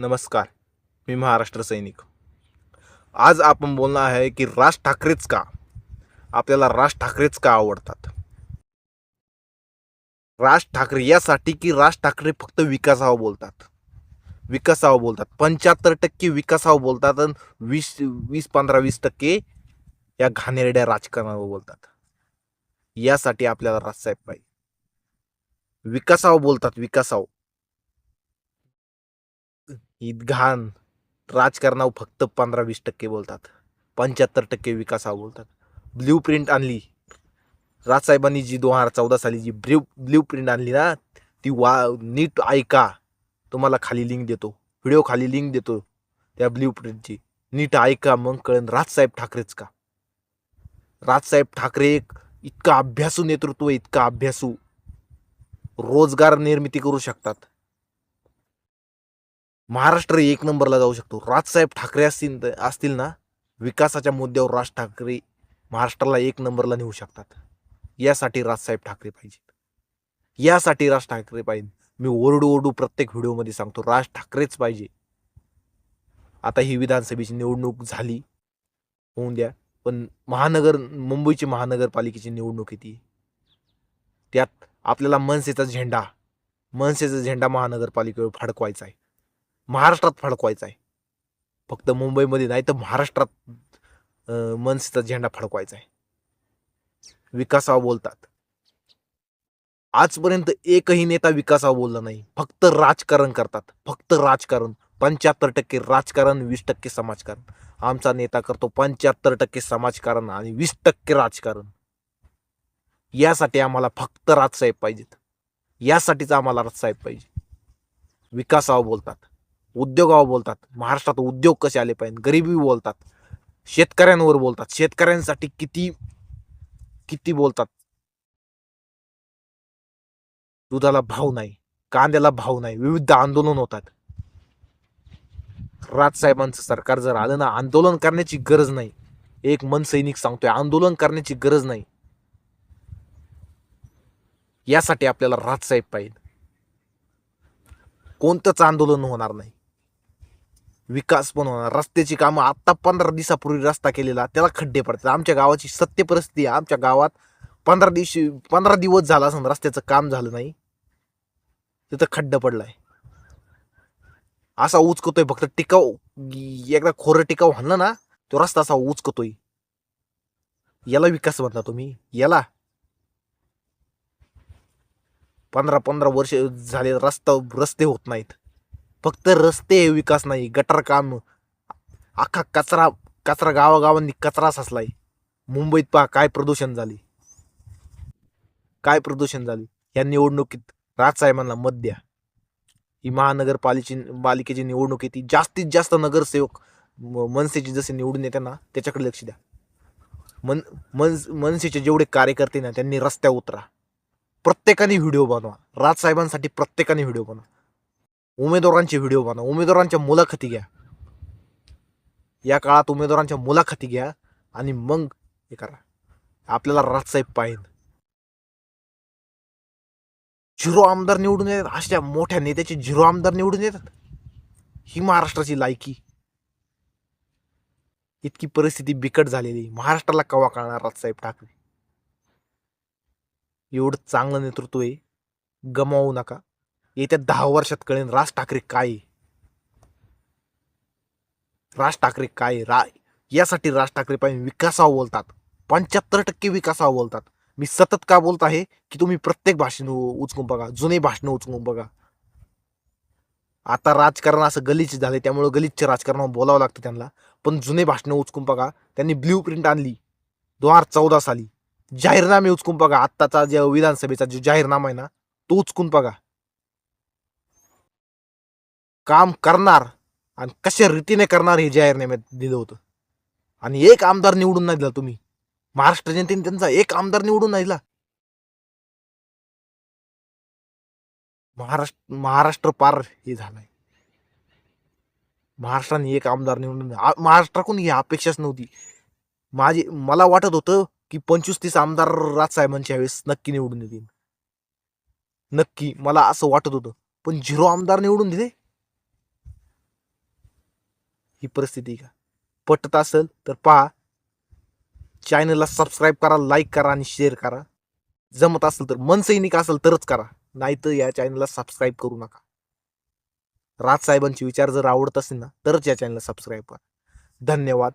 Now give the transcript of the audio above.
नमस्कार मी महाराष्ट्र सैनिक. आज आपण बोलणार आहे की राज ठाकरेच का? आपल्याला राज ठाकरेच का आवडतात? राज ठाकरे यासाठी की राज ठाकरे फक्त विकासावर बोलतात? विकासावर बोलतात. पंच्याहत्तर टक्के विकासावर बोलतात आणि वीस वीस पंधरा वीस टक्के या घाणेरड्या राजकारणावर बोलतात. यासाठी आपल्याला राजसाहेब पाहिजे. विकासावर बोलतात विकासावर. ही घाण राजकारणावर फक्त पंधरा वीस टक्के बोलतात. पंच्याहत्तर टक्के विकासावर बोलतात. ब्ल्यू प्रिंट आणली. राजसाहेबांनी जी दोन हजार चौदा साली जी ब्ल्यू ब्ल्यू प्रिंट आणली ना ती वा नीट ऐका. तुम्हाला खाली लिंक देतो. व्हिडिओ खाली लिंक देतो. त्या ब्ल्यू प्रिंटची नीट ऐका मग कळेल राजसाहेब ठाकरेच का? राजसाहेब ठाकरे एक इतका अभ्यासू नेतृत्व इतका अभ्यासू रोजगार निर्मिती करू शकतात. महाराष्ट्र एक नंबरला जाऊ शकतो. राजसाहेब ठाकरे असतील असतील ना विकासाच्या मुद्द्यावर राज ठाकरे महाराष्ट्राला एक नंबरला नेऊ शकतात. यासाठी राजसाहेब ठाकरे पाहिजेत. यासाठी राज ठाकरे पाहिजे मी ओरडू ओरडू प्रत्येक व्हिडिओमध्ये सांगतो राज ठाकरेच पाहिजे. आता ही विधानसभेची निवडणूक झाली होऊन द्या. पण महानगर मुंबईची महानगरपालिकेची निवडणूक येते त्यात आपल्याला मनसेचा झेंडा मनसेचा झेंडा महानगरपालिकेवर फडकवायचा आहे. महाराष्ट्रात फडकवायचा आहे. फक्त मुंबईमध्ये नाही तर महाराष्ट्रात मनसेचा झेंडा फडकवायचा आहे. विकासावर बोलतात. आजपर्यंत एकही नेता विकासावर बोलला नाही. फक्त राजकारण करतात. फक्त राजकारण. पंच्याहत्तर टक्के राजकारण वीस टक्के समाजकारण. आमचा नेता करतो पंच्याहत्तर टक्के समाजकारण आणि वीस टक्के राजकारण. यासाठी आम्हाला फक्त राजसाहेब पाहिजेत. यासाठीच आम्हाला राजसाहेब पाहिजे. विकासावर बोलतात. उद्योगावर बोलतात. महाराष्ट्रात उद्योग कसे आले पाहिजे गरिबी बोलतात. शेतकऱ्यांवर बोलतात. शेतकऱ्यांसाठी किती किती बोलतात? दुधाला भाव नाही. कांद्याला भाव नाही. विविध आंदोलन होतात. राजसाहेबांचं सरकार जर आलं ना आंदोलन करण्याची गरज नाही. एक मन सैनिक सांगतोय आंदोलन करण्याची गरज नाही. यासाठी आपल्याला राजसाहेब पाहिजे कोणतंच आंदोलन होणार नाही. विकास पण होणार. रस्त्याची कामं आत्ता पंधरा दिवसापूर्वी रस्ता केलेला त्याला खड्डे पडतात. आमच्या गावाची सत्य परिस्थिती आहे. आमच्या गावात पंधरा दिवशी पंधरा दिवस झाला असं रस्त्याचं काम झालं नाही. तिथं खड्ड पडलाय. असा उचकतोय फक्त टिकाव एकदा खोरं टिकाव हाणलं ना तो रस्ता असा उचकतोय. याला विकास म्हणता तुम्ही. याला. पंधरा पंधरा वर्ष झाले रस्ता रस्ते होत नाहीत. फक्त रस्ते विकास नाही गटर काम. अख्खा कचरा कचरा गावागावांनी कचरा साचलाय. मुंबईत पहा काय प्रदूषण झाले. काय प्रदूषण झाले? या निवडणुकीत राजसाहेबांना मत द्या. ही महानगरपालिकेची पालिकेची निवडणूक आहे ती जास्तीत जास्त नगरसेवक मनसेचे जसे निवडून येते ना त्याच्याकडे लक्ष द्या. मन मन मनसेचे जेवढे कार्यकर्ते ना त्यांनी रस्त्या उतरा. प्रत्येकाने व्हिडिओ बनवा. राजसाहेबांसाठी प्रत्येकाने व्हिडिओ बनवा. उमेदवारांचे व्हिडिओ बनवा. उमेदवारांच्या मुलाखती घ्या. या काळात उमेदवारांच्या मुलाखती घ्या आणि मग हे करा. आपल्याला राजसाहेब पाहिजे. झिरो आमदार निवडून येतात. अशा मोठ्या नेत्याचे झिरो आमदार निवडून येतात. ही महाराष्ट्राची लायकी. इतकी परिस्थिती बिकट झालेली. महाराष्ट्राला कवा कळणार राजसाहेब ठाकरे? एवढं चांगलं नेतृत्व आहे. गमावू नका. येत्या दहा वर्षात कळेन राज ठाकरे काय राज ठाकरे काय रा यासाठी राज ठाकरे पाहिजे विकासावर बोलतात. पंच्याहत्तर टक्के विकासावर बोलतात. मी सतत का बोलत आहे की तुम्ही प्रत्येक भाषण उचकून बघा. जुने भाषण उचकून बघा. आता राजकारण असं गलिच्छ झाले त्यामुळे गलिच्छ राजकारणावर बोलावं लागतं त्यांना. पण जुने भाषणं उचकून बघा. त्यांनी ब्ल्यू प्रिंट आणली. दोन हजार चौदा साली. जाहीरनामे उचकून बघा. आत्ताचा जे विधानसभेचा जो जाहीरनामा आहे ना तो उचकून बघा. काम करणार आणि कशा रीतीने करणार हे जाहीरनाम्यात दिलं होतं. आणि एक आमदार निवडून नाही दिला तुम्ही. महाराष्ट्र जनतेने त्यांचा एक आमदार निवडून नाही दिला. महाराष्ट्र महाराष्ट्र पार हे झालंय. महाराष्ट्राने एक आमदार निवडून महाराष्ट्राकडून ही अपेक्षाच नव्हती. माझी मला वाटत होतं की पंचवीस तीस आमदार राजसाहेबांच्या वेळेस नक्की निवडून येतील. नक्की मला असं वाटत होतं. पण झिरो आमदार निवडून दिले. ही परिस्थिती का? पटत असेल तर पहा. चॅनलला सबस्क्राईब करा लाईक करा आणि शेअर करा. जमत असेल तर मनसैनिक असेल तरच करा. नाहीतर या चॅनलला सबस्क्राईब करू नका. राजसाहेबांचे विचार जर आवडत असेल ना तरच या चॅनलला सबस्क्राईब करा. धन्यवाद.